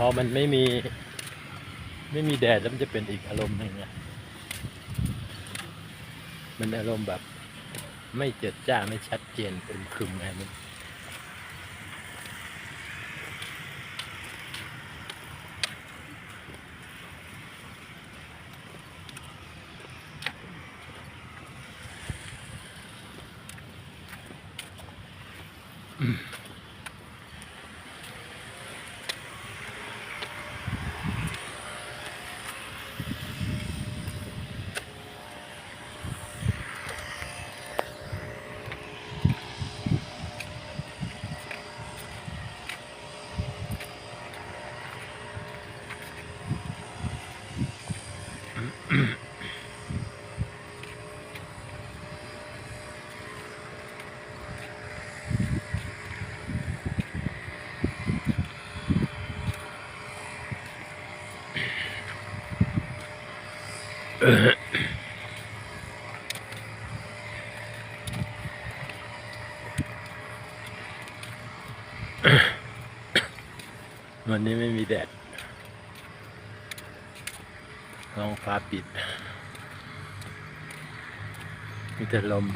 พอมันไม่มี ไม่มีแดดแล้วมันจะเป็นอีกอารมณ์หนึ่งอะมันอารมณ์แบบ ไม่เจิดจ้าไม่ชัดเจนเป็นคึมไงมัน วันนี้ไม่มีแดดท้องฟ้าปิด มีแต่ลม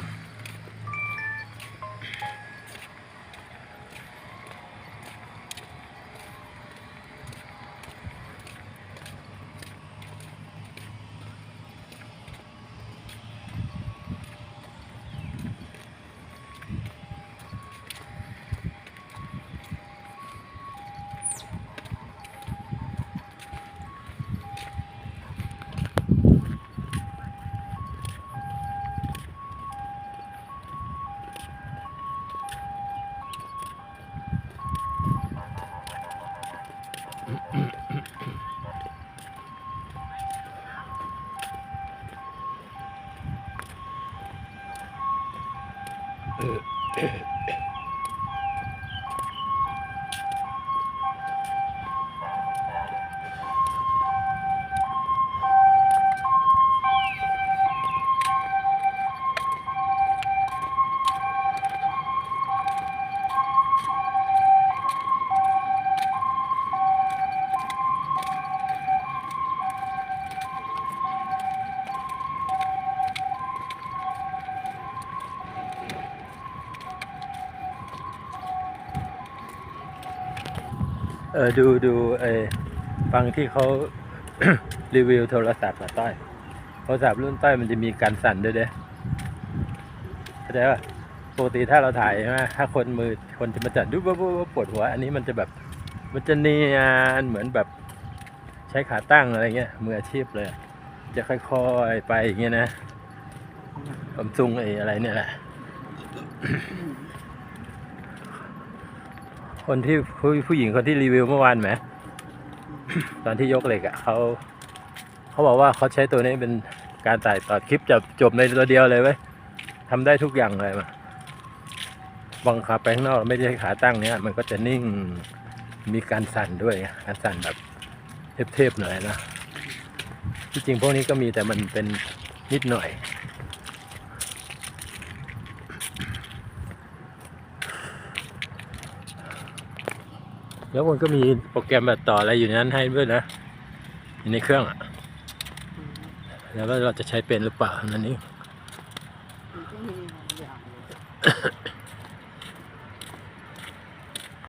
Uh, uh, uh. เออดูดูเออฟังที่เขารีวิวโทรศัพท์อะต้อยโทรศัพท์รุ่นต้อยมันจะมีการสั่นด้วยเด้เข้าใจป่ะปกติถ้าเราถ่ายใช่ไหมถ้าคนมือคนจะมาจัดดูปุ๊บปุ๊บปุ๊บปวดหัว อันนี้มันจะแบบมันจะเนียนเหมือนแบบใช้ขาตั้งอะไรเงี้ยมืออาชีพเลย จะค่อยๆไปอย่างเงี้ยนะผมซุงไอ้อะไรเนี่ยแหละ คนที่ผู้ผู้หญิงคนที่รีวิวเมื่อวานไหมตอนที่ยกเหล็กอะ่ะเขาเขาบอกว่าเขาใช้ตัวนี้เป็นการถ่ายต่อคลิปจะจบในตัวเดียวเลยเว้ยทำได้ทุกอย่างเลยมาบังคับไปข้างนอกไม่ได้ใช้ขาตั้งเนี้ยมันก็จะนิ่งมีการสั่นด้วยการสั่นแบบเทพๆหน่อยนะที่จริงพวกนี้ก็มีแต่มันเป็นนิดหน่อย แล้วมันก็มีโปรแกรมแบบต่ออะไรอยู่ในนั้นให้ด้วยนะอยู่ในเครื่องอะแล้วว่าเราจะใช้เป็นหรือเปล่าเท่านั้นเอง